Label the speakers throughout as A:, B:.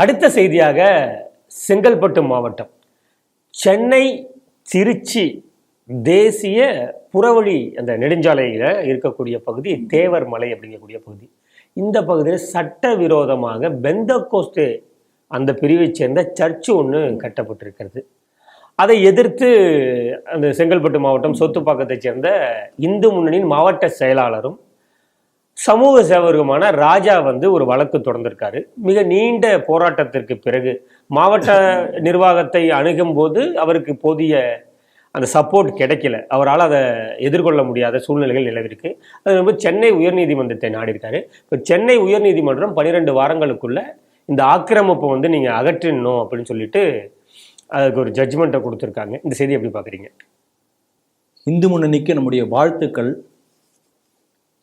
A: அடுத்த செய்தியாக செங்கல்பட்டு மாவட்டம். சென்னை திருச்சி தேசிய புறவழி அந்த நெடுஞ்சாலையில் இருக்கக்கூடிய பகுதி தேவர் மலை அப்படிங்கக்கூடிய பகுதி. இந்த பகுதியில் சட்டவிரோதமாக பெந்தகோஸ்தே அந்த பிரிவைச் சேர்ந்த சர்ச்சு ஒன்று கட்டப்பட்டிருக்கிறது. அதை எதிர்த்து அந்த செங்கல்பட்டு மாவட்டம் சொத்துப்பாக்கத்தைச் சேர்ந்த இந்து முன்னணியின் மாவட்ட செயலாளரும் சமூக சேவகருமான ராஜா வந்து ஒரு வழக்கு தொடர்ந்திருக்காரு. மிக நீண்ட போராட்டத்திற்கு பிறகு மாவட்ட நிர்வாகத்தை அணுகும் போது அவருக்கு போதிய அந்த சப்போர்ட் கிடைக்கல. அவரால் அதை எதிர்கொள்ள முடியாத சூழ்நிலைகள் நிலவிருக்கு. அது ரொம்ப சென்னை உயர்நீதிமன்றத்தை நாடியிருக்காரு. இப்போ சென்னை உயர்நீதிமன்றம் பன்னிரெண்டு வாரங்களுக்குள்ள இந்த ஆக்கிரமிப்பை வந்து நீங்கள் அகற்றிடணும் அப்படின்னு சொல்லிட்டு அதுக்கு ஒரு ஜட்ஜ்மெண்ட்டை கொடுத்துருக்காங்க. இந்த செய்தி எப்படி பார்க்குறீங்க
B: இந்து முன்னணிக்கு நம்முடைய வாழ்த்துக்கள்.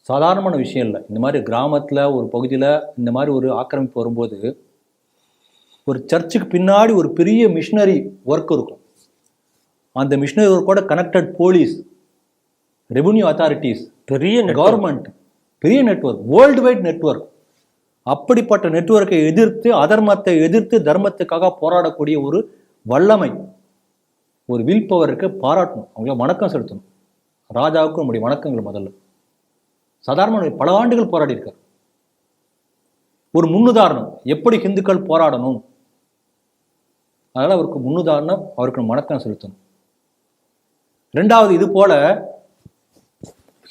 B: சாதாரணமான விஷயம் இல்லை. இந்த மாதிரி கிராமத்தில் ஒரு பகுதியில் இந்த மாதிரி ஒரு ஆக்கிரமிப்பு வரும்போது ஒரு சர்ச்சுக்கு பின்னாடி ஒரு பெரிய மிஷினரி ஒர்க் இருக்கும். அந்த மிஷினரி ஒர்க்கோட கனெக்டட் போலீஸ் ரெவென்யூ அத்தாரிட்டிஸ்
A: பெரிய.
B: கவர்மெண்ட் பெரிய நெட்வொர்க் வேர்ல்டு வைட் நெட்வொர்க் அப்படிப்பட்ட நெட்வொர்க்கை எதிர்த்து அதர்மத்தை எதிர்த்து தர்மத்துக்காக போராடக்கூடிய ஒரு வல்லமை ஒரு வில் பவருக்கு பாராட்டணும். அவங்கள வணக்கம் செலுத்தணும். ராஜாவுக்கு நம்முடைய வணக்கங்கள் முதல்ல. சாதாரண பல ஆண்டுகள் போராடி இருக்கார் ஒரு முன்னுதாரணம் எப்படி ஹிந்துக்கள் போராடணும்? அதனால் அவருக்கு முன்னுதாரணம் அவருக்கு வணக்கம் செலுத்தணும். ரெண்டாவது இது போல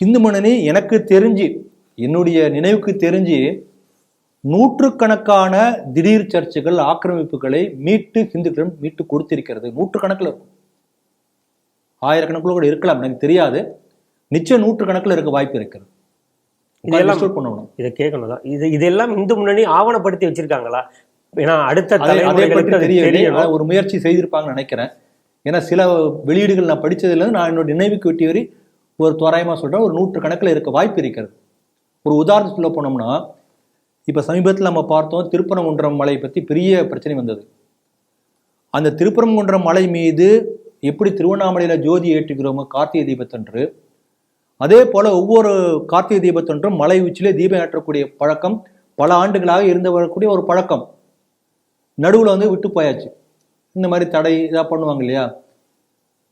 B: இந்து மன்னனி எனக்கு தெரிஞ்சு என்னுடைய நினைவுக்கு தெரிஞ்சு நூற்றுக்கணக்கான திடீர் சர்ச்சுகள் ஆக்கிரமிப்புகளை மீட்டு ஹிந்துக்களிடம் மீட்டு கொடுத்திருக்கிறது. நூற்றுக்கணக்கில் இருக்கும். ஆயிரக்கணக்கில் கூட இருக்கலாம் எனக்கு தெரியாது. நிச்சயம் நூற்றுக்கணக்கில் இருக்க வாய்ப்பு இருக்கிறது.
A: இதெல்லாம்
B: பண்ணணும்.
A: இதை கேட்கணும் தான் இது இதெல்லாம் இந்து முன்னணி ஆவணப்படுத்தி வச்சிருக்காங்களா? ஏன்னா அடுத்த
B: பற்றி
A: தலைமுறைகளுக்கு
B: ஒரு முயற்சி செய்திருப்பாங்கன்னு நினைக்கிறேன். ஏன்னா சில வெளியீடுகள் நான் படிச்சதுல இருந்து நான் என்னோட நினைவுக்கு வெட்டி வரி ஒரு தோராயமா சொல்றேன். ஒரு நூற்று கணக்கில் இருக்க வாய்ப்பு இருக்கிறது. ஒரு உதாரணம் சொல்ல போனோம்னா இப்ப சமீபத்தில் நம்ம பார்த்தோம் திருப்பரங்குன்றம் மலை பத்தி பெரிய பிரச்சனை வந்தது. அந்த திருப்பரங்குன்றம் மலை மீது எப்படி திருவண்ணாமலையில ஜோதி ஏற்றுகிறோமோ கார்த்திகை தீபத்தன்று அதே போல ஒவ்வொரு கார்த்திகை தீபத்தன்றும் மலை உச்சியிலே தீபம் ஏற்றக்கூடிய பழக்கம் பல ஆண்டுகளாக இருந்து வரக்கூடிய ஒரு பழக்கம். நடுவுல வந்து விட்டு போயாச்சு. இந்த மாதிரி தடை இதாக பண்ணுவாங்க இல்லையா?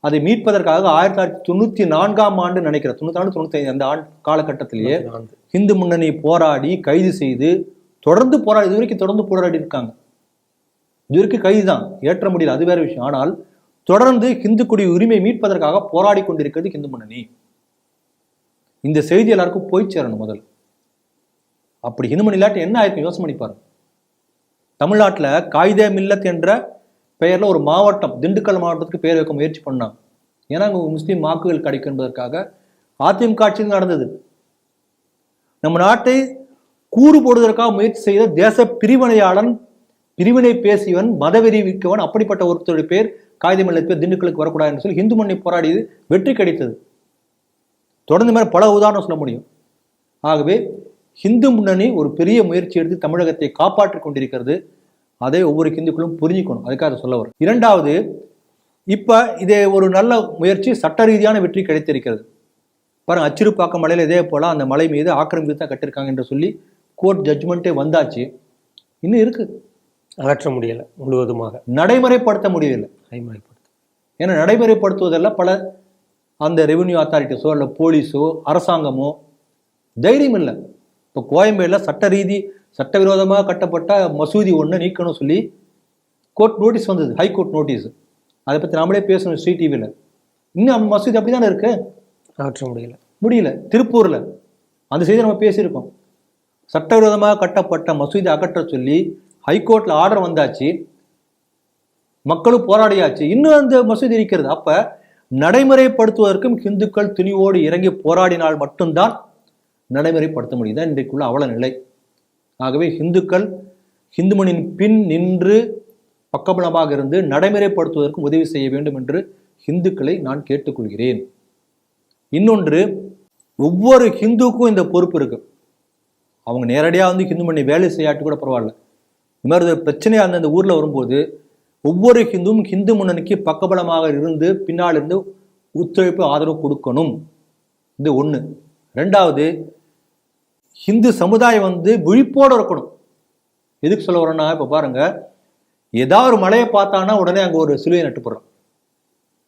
B: அதை மீட்பதற்காக ஆயிரத்தி தொள்ளாயிரத்தி தொண்ணூத்தி நான்காம் ஆண்டு நினைக்கிறேன். தொண்ணூத்தி நாலு தொண்ணூத்தி ஐந்து அந்த ஆண்டு காலகட்டத்திலேயே இந்து முன்னணி போராடி கைது செய்து தொடர்ந்து போராடி இது வரைக்கும் தொடர்ந்து போராடி இருக்காங்க. இது வரைக்கும் கைது தான். ஏற்ற முடியல. அது வேற விஷயம். ஆனால் தொடர்ந்து இந்து குடி உரிமை மீட்பதற்காக போராடி கொண்டிருக்கிறது இந்து முன்னணி. இந்த செய்தி எல்லாருக்கும் போய் சேரணும் முதல்ல. அப்படி இந்து மணி இல்லாட்டி என்ன ஆயிருக்கும் யோசனை பண்ணிப்பாரு தமிழ்நாட்டில் காயிதே மில்லத் என்ற பெயரில் ஒரு மாவட்டம் திண்டுக்கல் மாவட்டத்துக்கு பெயர் வைக்க முயற்சி பண்ணாங்க. ஏன்னா அங்கே முஸ்லீம் வாக்குகள் கிடைக்கும் என்பதற்காக அதிமுக ஆட்சியில் நடந்தது. நம்ம நாட்டை கூறு போடுவதற்காக முயற்சி செய்த தேச பிரிவினையாளன் பிரிவினை பேசியவன் மதவெறி விற்கவன் அப்படிப்பட்ட ஒருத்தருடைய பேர் காகிதம் பேர் திண்டுக்கலுக்கு வரக்கூடாதுன்னு சொல்லி ஹிந்து மண்ணை போராடியது வெற்றி கிடைத்தது. தொடர்ந்து மாதிரி பல உதாரணம் சொல்ல முடியும். ஆகவே ஹிந்து முன்னணி ஒரு பெரிய முயற்சி எடுத்து தமிழகத்தை காப்பாற்றிக் கொண்டிருக்கிறது. அதை ஒவ்வொரு ஹிந்துக்களும் புரிஞ்சுக்கணும். அதுக்காக அதை சொல்ல வரும் இரண்டாவது இப்ப இதே ஒரு நல்ல முயற்சி சட்ட ரீதியான வெற்றி கிடைத்திருக்கிறது. பாருங்க அச்சிறுப்பாக்கம் மலையில இதே போல அந்த மலை மீது ஆக்கிரமிப்பு தான் கட்டிருக்காங்க என்று சொல்லி கோர்ட் ஜட்ஜ்மெண்ட்டே வந்தாச்சு. இன்னும் இருக்கு.
A: அகற்ற முடியல முழுவதுமாக.
B: நடைமுறைப்படுத்த முடியவில்லை
A: கைமுறைப்படுத்த
B: ஏன்னா நடைமுறைப்படுத்துவதெல்லாம் பல அந்த ரெவென்யூ அத்தாரிட்டிஸோ இல்லை போலீஸோ அரசாங்கமோ தைரியம் இல்லை இப்போ கோயம்பேடில் சட்ட ரீதி சட்டவிரோதமாக கட்டப்பட்ட மசூதி ஒன்று நீக்கணும் சொல்லி கோர்ட் நோட்டீஸ் வந்தது. ஹை கோர்ட் நோட்டீஸ் அதை பற்றி நாமளே பேசணும் ஸ்ரீ டிவியில் இன்னும் அந்த மசூதி அப்படி தானே இருக்கு?
A: அகற்ற முடியல.
B: முடியல. திருப்பூரில். அந்த செய்தி நம்ம பேசியிருக்கோம். சட்டவிரோதமாக கட்டப்பட்ட மசூதி அகற்ற சொல்லி ஹைகோர்ட்ல ஆர்டர் வந்தாச்சு. மக்களும் போராடியாச்சு. இன்னும் அந்த மசூதி இருக்கிறது அப்ப நடைமுறைப்படுத்துவதற்கும் இந்துக்கள் துணிவோடு இறங்கி போராடினால் மட்டும்தான் நடைமுறைப்படுத்த முடியுது. இன்றைக்குள்ள அவல நிலை. ஆகவே இந்துக்கள் ஹிந்துமனின் பின் நின்று பக்கபலமாக இருந்து நடைமுறைப்படுத்துவதற்கும் உதவி செய்ய வேண்டும் என்று இந்துக்களை நான் கேட்டுக்கொள்கிறேன். இன்னொன்று ஒவ்வொரு ஹிந்துக்கும் இந்த பொறுப்பு இருக்கு. அவங்க நேரடியாக வந்து ஹிந்து மணி வேலை செய்யாட்டு கூட பரவாயில்ல. இந்த மாதிரி பிரச்சனையாக அந்த அந்த ஊரில் வரும்போது ஒவ்வொரு ஹிந்துவும் ஹிந்து முன்னணிக்கு பக்கபலமாக இருந்து பின்னால் இருந்து ஒத்துழைப்பு ஆதரவு கொடுக்கணும். இது ஒன்று ரெண்டாவது ஹிந்து சமுதாயம் வந்து விழிப்போடு இருக்கணும். எதுக்கு சொல்ல வரோன்னா இப்போ பாருங்க ஏதாவது ஒரு மலையை பார்த்தானா உடனே அங்கே ஒரு சிலுவையை நட்டு போடுறோம்.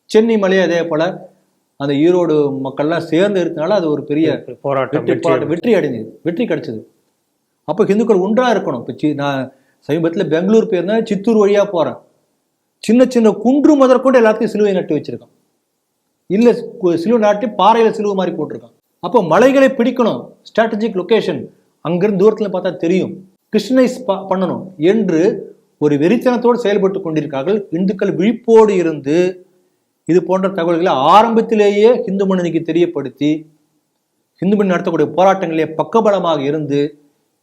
B: சென்னை மலையை அதே போல அந்த ஈரோடு மக்கள்லாம் சேர்ந்து இருக்கனால அது ஒரு பெரிய
A: போராட்டம்
B: வெற்றி போராட்டம் வெற்றி அடைஞ்சது வெற்றி கிடைச்சது. அப்போ ஹிந்துக்கள் ஒன்றா இருக்கணும். இப்போ சி- நான் சமீபத்தில் பெங்களூர் போயிருந்தேன் சித்தூர் வழியா போறேன். சின்ன சின்ன குன்று முதற்கொண்டு எல்லாத்தையும் சிலுவை நட்டு வச்சிருக்கான். இல்ல சிலுவை நாட்டி பாறையில சிலுவை மாதிரி போட்டிருக்கான். அப்போ மலைகளை பிடிக்கணும். ஸ்ட்ராட்டஜிக் லொகேஷன் அங்கிருந்து தூரத்துல பார்த்தா தெரியும். கிருஷ்ணனைஸ் பண்ணணும். என்று ஒரு வெறித்தனத்தோடு செயல்பட்டு கொண்டிருக்கார்கள். இந்துக்கள் விழிப்போடு இருந்து இது போன்ற தகவல்களை ஆரம்பத்திலேயே ஹிந்து மனிதனுக்கு தெரியப்படுத்தி ஹிந்து மணி நடத்தக்கூடிய போராட்டங்களிலே பக்கபலமாக இருந்து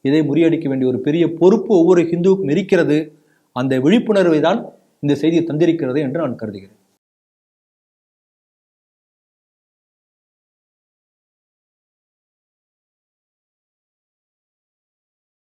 B: இதை முறியடிக்க வேண்டிய ஒரு பெரிய பொறுப்பு ஒவ்வொரு ஹிந்துவுக்கும் இருக்கிறது. அந்த விழிப்புணர்வை தான் இந்த செய்தியை தந்திருக்கிறது என்று நான் கருதுகிறேன்.